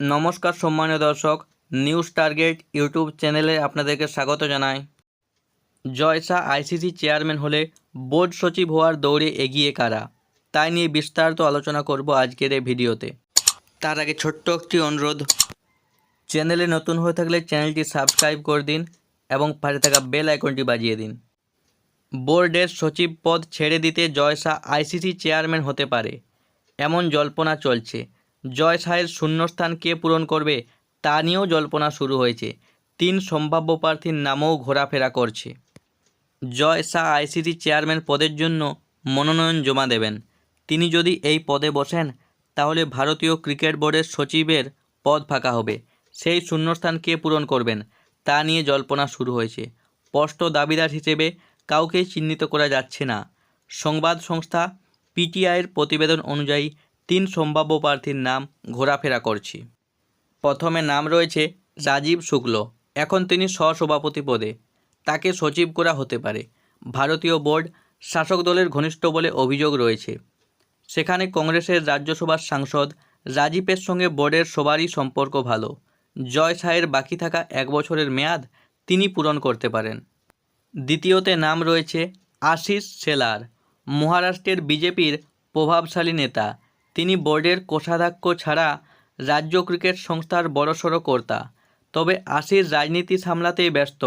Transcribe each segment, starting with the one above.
নমস্কার সম্মানীয় দর্শক, নিউজ টার্গেট ইউটিউব চ্যানেলে আপনাদেরকে স্বাগত জানাই। জয়সা আইসিসি চেয়ারম্যান হলে বোর্ড সচিব হওয়ার দৌড়ে এগিয়ে কারা? তাই নিয়ে বিস্তারিত আলোচনা করব আজকের এই ভিডিওতে। তার আগে ছোট্ট একটি অনুরোধ, চ্যানেলে নতুন হয়ে থাকলে চ্যানেলটি সাবস্ক্রাইব করে দিন এবং পাশে থাকা বেল আইকনটি বাজিয়ে দিন। বোর্ডের সচিব পদ ছেড়ে দিতে জয়সা আইসিসি চেয়ারম্যান হতে পারে, এমন জল্পনা চলছে। জয় শাহের শূন্যস্থান কে পূরণ করবে তা নিয়েও জল্পনা শুরু হয়েছে। তিন সম্ভাব্য প্রার্থীর নামও ঘোরাফেরা করছে। জয় শাহ আইসিসি চেয়ারম্যান পদের জন্য মনোনয়ন জমা দেবেন। তিনি যদি এই পদে বসেন, তাহলে ভারতীয় ক্রিকেট বোর্ডের সচিবের পদ ফাঁকা হবে। সেই শূন্যস্থান কে পূরণ করবেন, তা নিয়ে জল্পনা শুরু হয়েছে। স্পষ্ট দাবিদার হিসেবে কাউকেই চিহ্নিত করা যাচ্ছে না। সংবাদ সংস্থা পিটিআইয়ের প্রতিবেদন অনুযায়ী তিন সম্ভাব্য প্রার্থীর নাম ঘোরাফেরা করছি। প্রথমে নাম রয়েছে রাজীব শুক্ল। এখন তিনি সহসভাপতি পদে। তাকে সচিব করা হতে পারে। ভারতীয় বোর্ড শাসক দলের ঘনিষ্ঠ বলে অভিযোগ রয়েছে। সেখানে কংগ্রেসের রাজ্যসভার সাংসদ রাজীবের সঙ্গে বোর্ডের সবারই সম্পর্ক ভালো। জয় শাহের বাকি থাকা এক বছরের মেয়াদ তিনি পূরণ করতে পারেন। দ্বিতীয়তে নাম রয়েছে আশিস সেলার। মহারাষ্ট্রের বিজেপির প্রভাবশালী নেতা তিনি বোর্ডের কোষাধ্যক্ষ ছাড়া রাজ্য ক্রিকেট সংস্থার বড়সড় কর্তা। তবে আশির রাজনীতি সামলাতেই ব্যস্ত।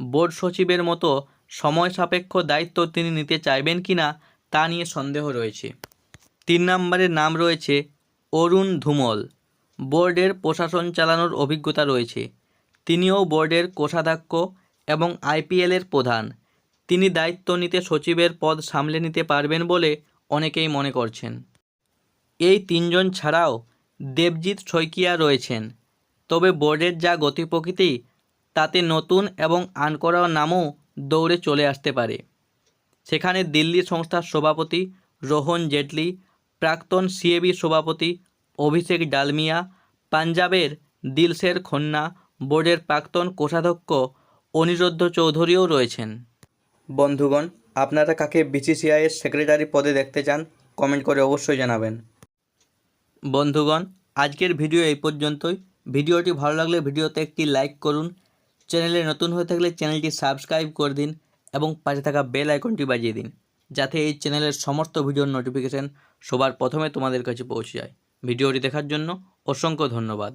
বোর্ড সচিবের মতো সময় সাপেক্ষ দায়িত্ব তিনি নিতে চাইবেন কি না, তা নিয়ে সন্দেহ রয়েছে। তিন নম্বরের নাম রয়েছে অরুণ ধুমল। বোর্ডের প্রশাসন চালানোর অভিজ্ঞতা রয়েছে। তিনিও বোর্ডের কোষাধ্যক্ষ এবং আইপিএলের প্রধান। তিনি দায়িত্ব নিতে সচিবের পদ সামলে নিতে পারবেন বলে অনেকেই মনে করছেন। এই তিনজন ছাড়াও দেবজিৎ শইকিয়া রয়েছেন। তবে বোর্ডের যা গতি প্রকৃতি তাতে নতুন এবং আনকরা নামও দৌড়ে চলে আসতে পারে। সেখানে দিল্লি সংস্থার সভাপতি রোহন জেটলি, প্রাক্তন সিএবি সভাপতি অভিষেক ডালমিয়া, পাঞ্জাবের দিলশের খন্না, বোর্ডের প্রাক্তন কোষাধ্যক্ষ অনিরুদ্ধ চৌধুরীও রয়েছেন। বন্ধুগণ, আপনারা কাকে বিসিসিআইয়ের সেক্রেটারি পদে দেখতে চান, কমেন্ট করে অবশ্যই জানাবেন। বন্ধুগণ, আজকের ভিডিও এই পর্যন্তই। ভিডিওটি ভালো লাগলে ভিডিওতে একটি লাইক করুন। চ্যানেলে নতুন হয়ে থাকলে চ্যানেলটি সাবস্ক্রাইব করে দিন এবং পাশে থাকা বেল আইকনটি বাজিয়ে দিন, যাতে এই চ্যানেলের সমস্ত ভিডিওর নোটিফিকেশন সবার প্রথমে তোমাদের কাছে পৌঁছে যায়। ভিডিওটি দেখার জন্য অসংখ্য ধন্যবাদ।